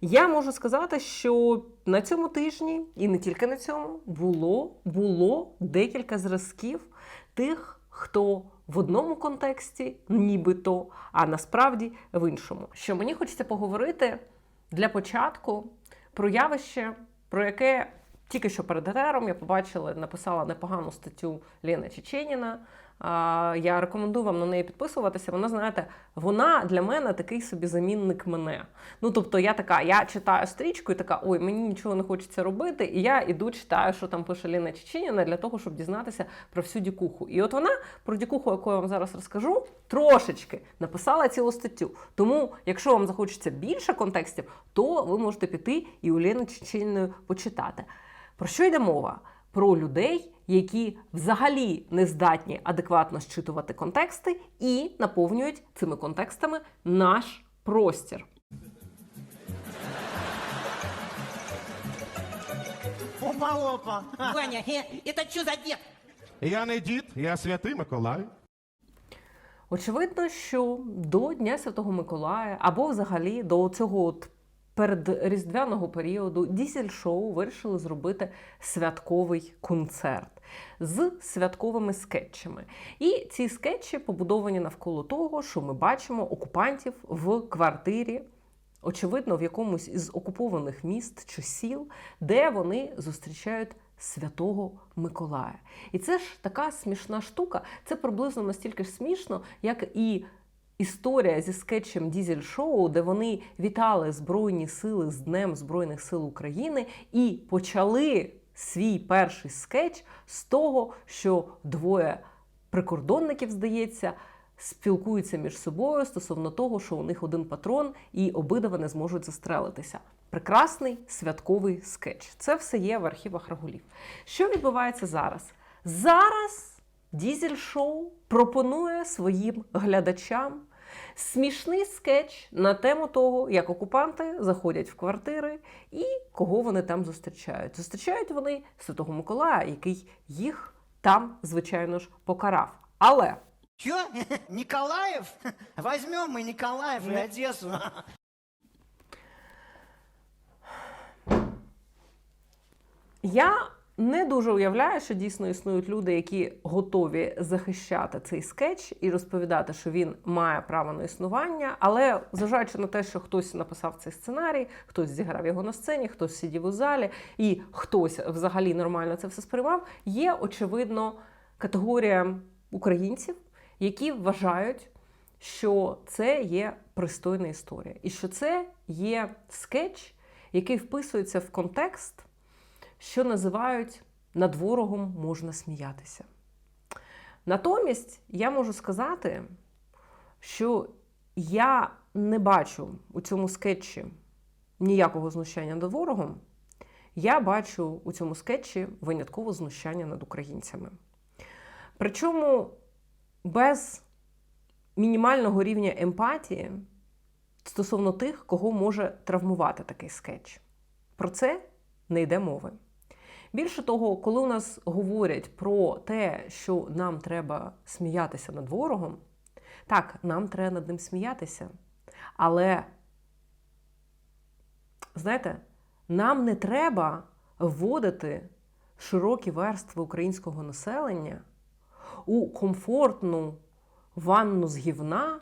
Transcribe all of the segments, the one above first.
Я можу сказати, що на цьому тижні, і не тільки на цьому, було, було декілька зразків тих, хто в одному контексті, нібито, а насправді в іншому. Що мені хочеться поговорити для початку про явище, про яке тільки що перед етером я побачила, написала непогану статтю Ліна Чеченіна. Я рекомендую вам на неї підписуватися. Вона, знаєте, вона для мене такий собі замінник мене. Ну, тобто, я така, я читаю стрічку і така, ой, мені нічого не хочеться робити. І я іду читаю, що там пише Ліна Чеченіна, для того, щоб дізнатися про всю дікуху. І от вона про дікуху, яку я вам зараз розкажу, трошечки написала цілу статтю. Тому, якщо вам захочеться більше контекстів, то ви можете піти і у Ліни Чеченіної почитати. Про що йде мова? Про людей, які взагалі не здатні адекватно щитувати контексти і наповнюють цими контекстами наш простір. Опа-опа. Ваня, э, это за дед? Я не дід, я святий Миколай. Очевидно, що до Дня Святого Миколая або взагалі до цього от передріздвяного періоду дізель-шоу вирішили зробити святковий концерт з святковими скетчами. І ці скетчі побудовані навколо того, що ми бачимо окупантів в квартирі. Очевидно, в якомусь із окупованих міст чи сіл, де вони зустрічають Святого Миколая. І це ж така смішна штука. Це приблизно настільки ж смішно, як і історія зі скетчем Дізель Шоу, де вони вітали Збройні сили з Днем Збройних сил України і почали свій перший скетч з того, що двоє прикордонників, здається, спілкуються між собою стосовно того, що у них один патрон і обидва не зможуть застрелитися. Прекрасний святковий скетч. Це все є в архівах Рагулів. Що відбувається зараз? Зараз Дізель Шоу пропонує своїм глядачам смішний скетч на тему того, як окупанти заходять в квартири і кого вони там зустрічають. Зустрічають вони Святого Миколая, який їх там, звичайно ж, покарав. Але Чё? Николаев? Возьмем мы Николаев и Одессу. Я не дуже уявляю, що дійсно існують люди, які готові захищати цей скетч і розповідати, що він має право на існування. Але зважаючи на те, що хтось написав цей сценарій, хтось зіграв його на сцені, хтось сидів у залі, і хтось взагалі нормально це все сприймав, є очевидно категорія українців, які вважають, що це є пристойна історія, і що це є скетч, який вписується в контекст що називають над ворогом можна сміятися. Натомість я можу сказати, що я не бачу у цьому скетчі ніякого знущання над ворогом. Я бачу у цьому скетчі винятково знущання над українцями. Причому без мінімального рівня емпатії стосовно тих, кого може травмувати такий скетч. Про це не йде мови. Більше того, коли у нас говорять про те, що нам треба сміятися над ворогом, так, нам треба над ним сміятися. Але, знаєте, нам не треба вводити широкі верстви українського населення у комфортну ванну з гівна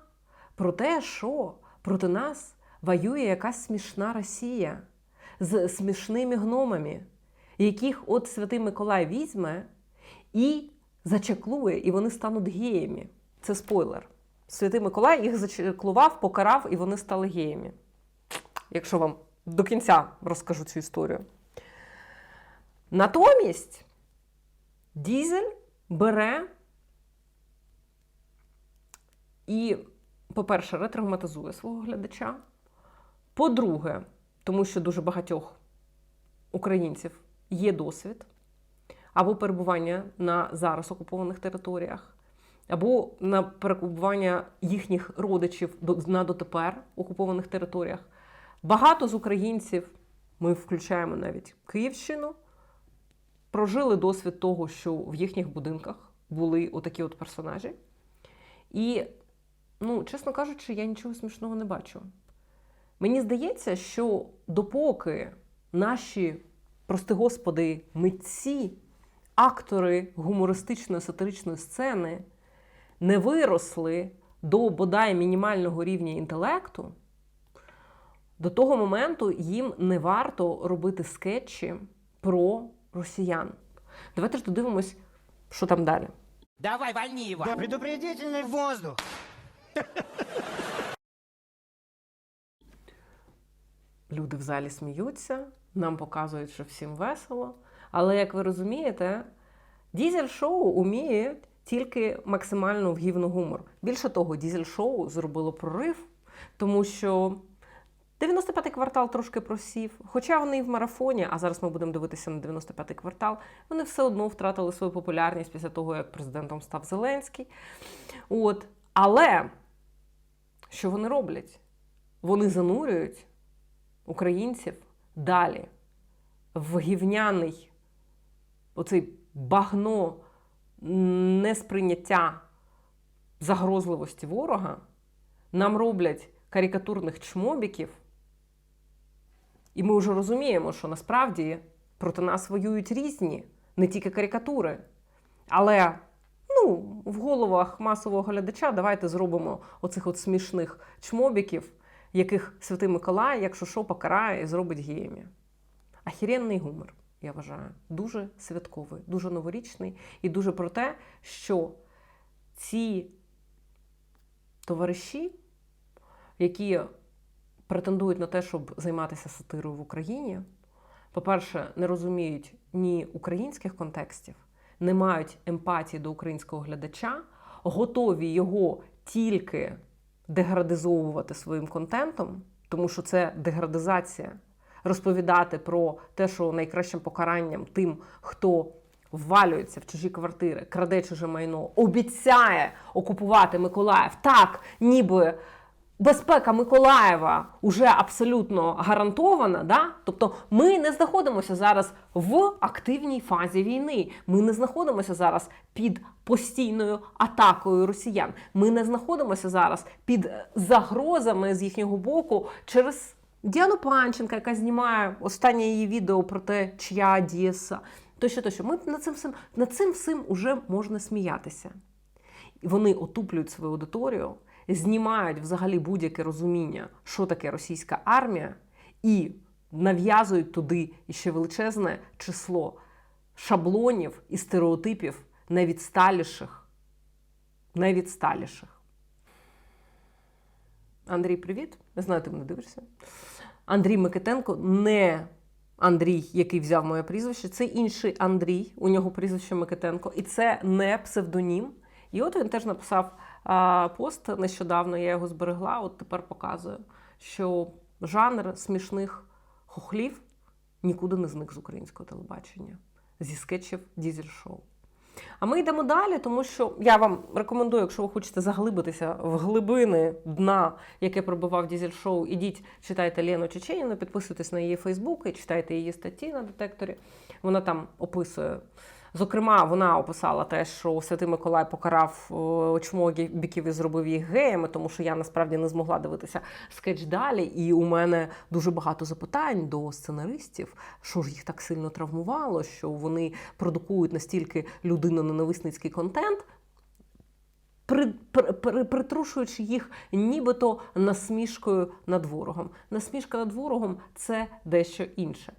про те, що проти нас воює якась смішна Росія з смішними гномами яких от Святий Миколай візьме і зачеклує, і вони стануть геями. Це спойлер. Святий Миколай їх зачеклував, покарав, і вони стали геями. Якщо вам до кінця розкажу цю історію. Натомість Дізель бере і, по-перше, ретравматизує свого глядача. По-друге, тому що дуже багатьох українців є досвід або перебування на зараз окупованих територіях, або на перебування їхніх родичів на дотепер окупованих територіях. Багато з українців, ми включаємо навіть Київщину, прожили досвід того, що в їхніх будинках були отакі от персонажі. І, ну, чесно кажучи, я нічого смішного не бачу. Мені здається, що допоки наші, прости господи, митці, актори гумористичної сатиричної сцени не виросли до бодай мінімального рівня інтелекту, до того моменту їм не варто робити скетчі про росіян. Давайте ж додивимось, що там далі. Давай, вольни его. Да предупредительный воздух. Люди в залі сміються, нам показують, що всім весело. Але як ви розумієте, дізель-шоу уміє тільки максимально вгівно гумор. Більше того, дізель-шоу зробило прорив, тому що 95-й квартал трошки просів. Хоча вони і в марафоні, а зараз ми будемо дивитися на 95-й квартал, вони все одно втратили свою популярність після того, як президентом став Зеленський. От. Але що вони роблять? Вони занурюють українців далі в гівняний оцей багно несприйняття загрозливості ворога, нам роблять карикатурних чмобіків, і ми вже розуміємо, що насправді проти нас воюють різні, не тільки карикатури. Але ну, в головах масового глядача давайте зробимо оцих от смішних чмобіків, яких Святий Миколай, якщо що, покарає і зробить геями. Ахіренний гумор, я вважаю, дуже святковий, дуже новорічний і дуже про те, що ці товариші, які претендують на те, щоб займатися сатирою в Україні, по-перше, не розуміють ні українських контекстів, не мають емпатії до українського глядача, готові його тільки деградизовувати своїм контентом, тому що це деградизація. Розповідати про те, що найкращим покаранням тим, хто ввалюється в чужі квартири, краде чуже майно, обіцяє окупувати Миколаїв так, ніби безпека Миколаєва вже абсолютно гарантована. Да? Тобто ми не знаходимося зараз в активній фазі війни. Ми не знаходимося зараз під постійною атакою росіян. Ми не знаходимося зараз під загрозами з їхнього боку через Діану Панченка, яка знімає останнє її відео про те, чия Одеса. Тощо, тощо. Ми над цим всім над цим всім уже можна сміятися. І вони отуплюють свою аудиторію, знімають взагалі будь-яке розуміння, що таке російська армія, і нав'язують туди ще величезне число шаблонів і стереотипів найвідсталіших. Найвідсталіших. Андрій, привіт. Не знаю, ти мене дивишся. Андрій Микитенко не Андрій, який взяв моє прізвище, це інший Андрій, у нього прізвище Микитенко, і це не псевдонім. І от він теж написав пост нещодавно, я його зберегла, от тепер показую, що жанр смішних хохлів нікуди не зник з українського телебачення, зі скетчів дізель-шоу. А ми йдемо далі, тому що я вам рекомендую, якщо ви хочете заглибитися в глибини дна, яке пробивав дізель-шоу, ідіть, читайте Лену Чеченіну, підписуйтесь на її Фейсбук і читайте її статті на детекторі. Вона там описує. Зокрема, вона описала те, що Святий Миколай покарав е, чмогіків і зробив їх геями, тому що я насправді не змогла дивитися скетч далі. І у мене дуже багато запитань до сценаристів, що ж їх так сильно травмувало, що вони продукують настільки людиноненависницький контент. При, при, при, притрушуючи їх нібито насмішкою над ворогом. Насмішка над ворогом це дещо інше.